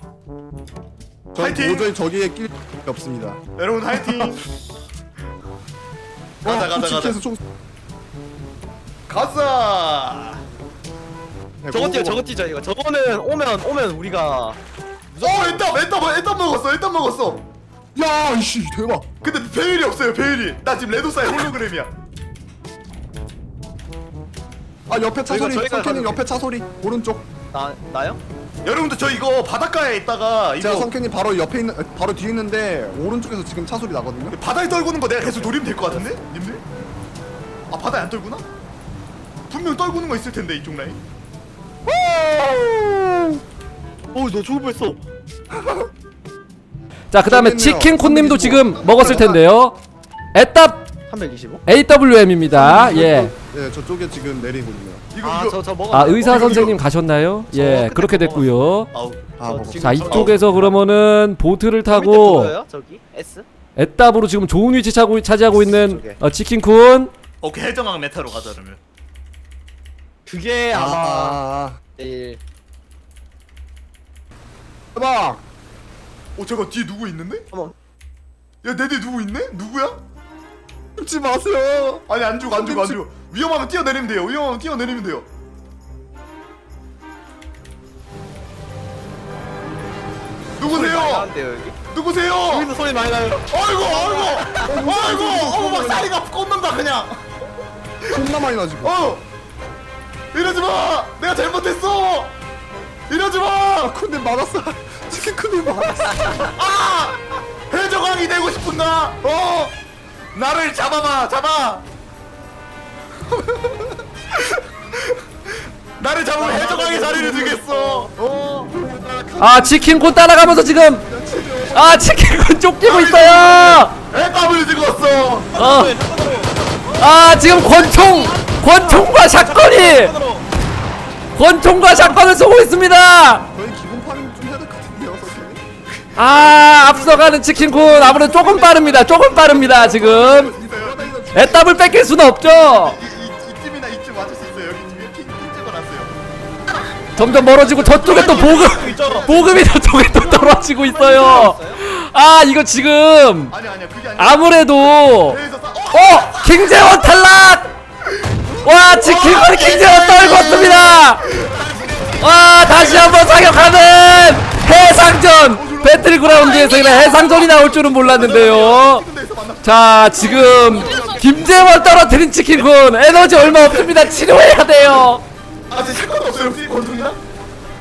전 파이팅! 도저히 저기에 낄 없습니다. 여러분 화이팅. 가자 가자 가자. 치킨에서 총 가자. 네, 저거 뛰어. 저거 뛰자 이거 저거는 오면 오면 우리가 어 일단 일단 일단 먹었어 일단 먹었어. 야 이씨 대박. 근데 배율이 없어요 배율이. 나 지금 레도사의 홀로그램이야. 아 옆에 차 저희가- 소리. 저희가 가는 옆에 차 소리. 오른쪽. 나 나요? 여러분들 저 이거 바닷가에 있다가 제가 이거 성캔님 바로 옆에 있는 바로 뒤에 있는데 오른쪽에서 지금 차 소리 나거든요. 바다에 떨구는 거 내가 계속 노리면 될 것 같은데 님들? 아 바다에 안 떨구나? 분명 떨구는 거 있을 텐데 이쪽 라인. 어너 죽을 뻔했어 자 그 다음에 재밌네요. 치킨 콘님도 지금 325. 먹었을 텐데요. 애답 325? AWM입니다. 예. 네 저쪽에 지금 내리고 있네요. 이거 아 이거 저저아 의사 이거, 선생님 이거. 가셨나요? 저예 그렇게 거 됐고요. 아우 아 먹었어. 자 저- 이쪽에서 그러면은 보트를 타고 저기 S? 애답으로 지금 좋은 위치 차고, 차지하고 있는 저게. 어, 치킨쿤. 오케이 해적왕 메타로 가자 그러면. 그게 아, 아마 아, 내일 대박. 어 잠깐 뒤에 누구 있는데? 한번 야내 뒤에 누구 있네? 누구야? 죽지 마세요. 아니 안 죽어 안 죽어 안 죽어. 위험하면 뛰어내리면 돼요. 위험하면 뛰어내리면 돼요. 누구세요? 나는데요 여기? 누구세요? 여기서 소리 많이 나요 아이고 아이고 아이고 어머 막 사리가 꽂는다 그냥. 존나 많이 나 지금. 어 이러지 마. 내가 잘못했어. 이러지 마. 아 쿤님 맞았어. 치킨 쿤님 맞았어. 아 해적왕이 되고 싶은가? 어 나를 잡아봐 잡아. 나를 잡으면 해적왕의 자리를 주겠어. 어. 아 치킨쿤 따라가면서 지금 아 치킨쿤 쫓기고 있어요. 해답을 죽었어. 어. 아 지금 권총 권총과 샷건이 권총과 샷건을 쏘고 있습니다. 저희 기본 파밍 좀 해야 될 것 같은데요, 선생님. 아 앞서가는 치킨쿤 아무래도 조금 빠릅니다. 조금 빠릅니다 지금. 애답을 뺏길 수는 없죠. 점점 멀어지고 저쪽에 또 보급 보급이 저쪽에 또 떨어지고 있어요. 아 이거 지금. 아무래도. 어! 어 킹재원 탈락. 와 치킨군이 킹재원 떨궜습니다. 와 다시 한번 사격하는 해상전 배틀그라운드에서 이런 해상전이 나올 줄은 몰랐는데요. 자 지금 김재원 떨어뜨린 치킨군 에너지 얼마 없습니다. 치료해야 돼요. 아 진짜 샷건 없어요 혹시 권총이나?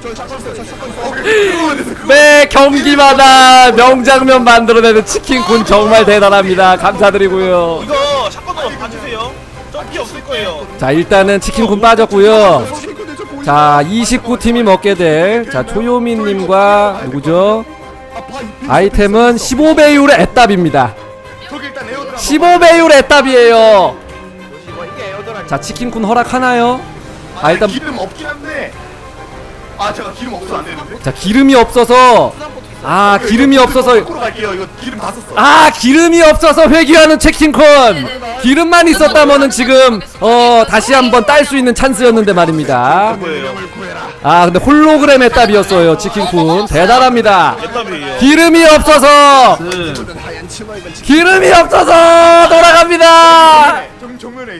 저 있어요, 있어요. 매 경기마다 명장면 만들어내는 치킨군 정말 대단합니다. 감사드리고요. 이거 샷건으로 봐주세요. 점피 없을 거예요. 자 일단은 치킨군 빠졌고요. 자 29팀이 먹게 될자 초요민님과 누구죠? 이- 아이템은 15배율의 애답입니다. 저기 일단 에어드랍. 15배율의 애답이에요. 자 치킨군 허락하나요? 아 일단 기름 없긴 한데. 아 제가 기름 없어 안 되는데. 자 기름이 없어서 아 기름이 없어서 거꾸로 갈게요. 이거 기름 다 썼어. 아 기름이 없어서 회귀하는 치킨콘 기름만 있었다면은 지금 어 다시 한번 딸 수 있는 찬스였는데 말입니다 구해라. 아 근데 홀로그램 애답이었어요 치킨쿤 대단합니다. 기름이 없어서 기름이 없어서 돌아갑니다 정 정면에 있어.